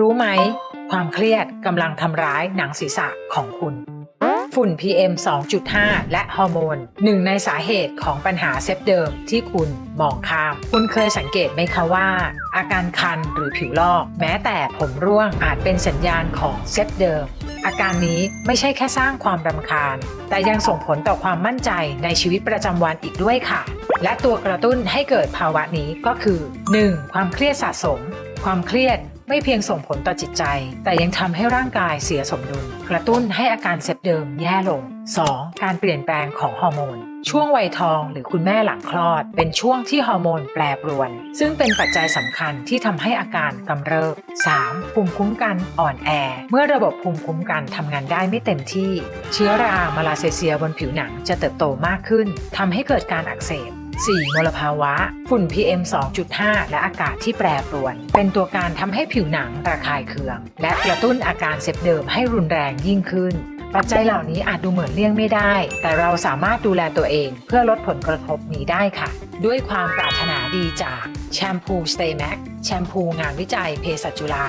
รู้ไหม ความเครียดกำลังทำร้ายหนังศีรษะของคุณ ฝุ่น PM 2.5 และฮอร์โมนหนึ่งในสาเหตุของปัญหาเซฟเดิมที่คุณมองข้าม คุณเคยสังเกตไหมคะว่า อาการคันหรือผิวลอก แม้แต่ผมร่วงอาจเป็นสัญญาณของเซฟเดิม อาการนี้ไม่ใช่แค่สร้างความรำคาญ แต่ยังส่งผลต่อความมั่นใจในชีวิตประจำวันอีกด้วยค่ะ และตัวกระตุ้นให้เกิดภาวะนี้ก็คือ 1. ความเครียดสะสม ความเครียด ไม่เพียงส่งผลต่อจิตใจ แต่ยังทำให้ร่างกายเสียสมดุล กระตุ้นให้อาการเซฟเดิมแย่ลง 2. การเปลี่ยนแปลงของฮอร์โมน ช่วงวัยทองหรือคุณแม่หลังคลอด เป็นช่วงที่ฮอร์โมนแปรปรวน ซึ่งเป็นปัจจัยสำคัญที่ทำให้อาการกำเริบ 3. ภูมิคุ้มกันอ่อนแอ เมื่อระบบภูมิคุ้มกันทำงานได้ไม่เต็มที่ เชื้อรามาลาเซเซียบนผิวหนังจะเติบโตมากขึ้นทำให้เกิดการอักเสบ 4. มลภาวะ ฝุ่น PM 2.5 และอากาศที่แปรปรวน เป็นตัวการทำให้ผิวหนังระคายเคือง และกระตุ้นอาการเซฟเดิมให้รุนแรงยิ่งขึ้น ปัจจัยเหล่านี้อาจดูเหมือนเลี่ยงไม่ได้ แต่เราสามารถดูแลตัวเอง เพื่อลดผลกระทบนี้ได้ค่ะ ด้วยความปรารถนาดีจากแชมพู Stay Max แชมพูงานวิจัยเภสัชจุฬา